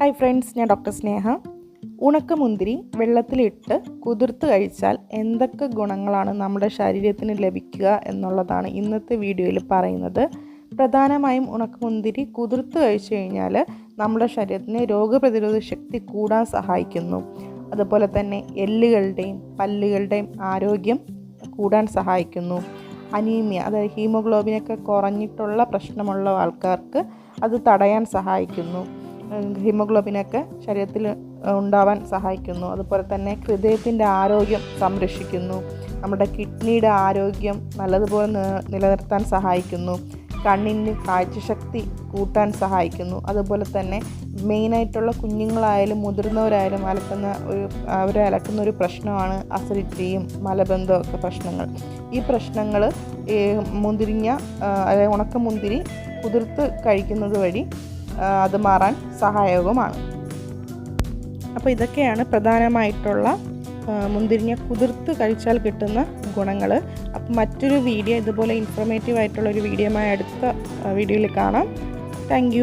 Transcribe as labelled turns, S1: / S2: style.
S1: Hi friends ഞാൻ doctor Sneha. ഉണക്കമുന്തിരി വെള്ളത്തിലിട്ട് കുതിർത്ത് കഴിച്ചാൽ എന്തൊക്കെ ഗുണങ്ങളാണ് നമ്മുടെ ശരീരത്തിന് ലഭിക്കുക എന്നുള്ളതാണ് ഇന്നത്തെ വീഡിയോയിൽ പറയുന്നത്. പ്രധാനമായും ഉണക്കമുന്തിരി കുതിർത്ത് കഴിച്ചു കഴിഞ്ഞാൽ നമ്മുടെ ശരീരത്തിന് രോഗപ്രതിരോധ ശക്തി കൂടാൻ സഹായിക്കുന്നു. അതുപോലെ തന്നെ എല്ലുകളുടെയും പല്ലുകളുടെയും ആരോഗ്യം കൂടാൻ സഹായിക്കുന്നു. അനീമിയ അതായത് ഹീമോഗ്ലോബിനൊക്കെ കുറഞ്ഞിട്ടുള്ള പ്രശ്നമുള്ള ആൾക്കാർക്ക് അത് തടയാൻ സഹായിക്കുന്നു. ഹീമോഗ്ലോബിനൊക്കെ ശരീരത്തിൽ ഉണ്ടാവാൻ സഹായിക്കുന്നു. അതുപോലെ തന്നെ ഹൃദയത്തിന്റെ ആരോഗ്യം സംരക്ഷിക്കുന്നു. നമ്മുടെ കിഡ്നിയുടെ ആരോഗ്യം നല്ലതുപോലെ നിലനിർത്താൻ സഹായിക്കുന്നു. കണ്ണിന് കാഴ്ചശക്തി കൂട്ടാൻ സഹായിക്കുന്നു. അതുപോലെ തന്നെ മെയിനായിട്ടുള്ള കുഞ്ഞുങ്ങളായാലും മുതിർന്നവരായാലും അലക്കുന്ന ഒരു അവരെ അലക്കുന്ന ഒരു പ്രശ്നമാണ് അസിഡിറ്റിയും മലബന്ധവും ഒക്കെ പ്രശ്നങ്ങൾ. ഈ പ്രശ്നങ്ങൾ മുന്തിരിങ്ങ അതായത് ഉണക്കമുന്തിരി കുതിർത്ത് കഴിക്കുന്നത് വഴി അത് മാറാൻ സഹായകവുമാണ്. അപ്പോൾ ഇതൊക്കെയാണ് പ്രധാനമായിട്ടുള്ള മുന്തിരിങ്ങ കുതിർത്ത് കഴിച്ചാൽ കിട്ടുന്ന ഗുണങ്ങൾ അപ്പം മറ്റൊരു വീഡിയോ ഇതുപോലെ ഇൻഫോർമേറ്റീവ് ആയിട്ടുള്ള ഒരു വീഡിയോയുമായി അടുത്ത വീഡിയോയിൽ കാണാം. താങ്ക്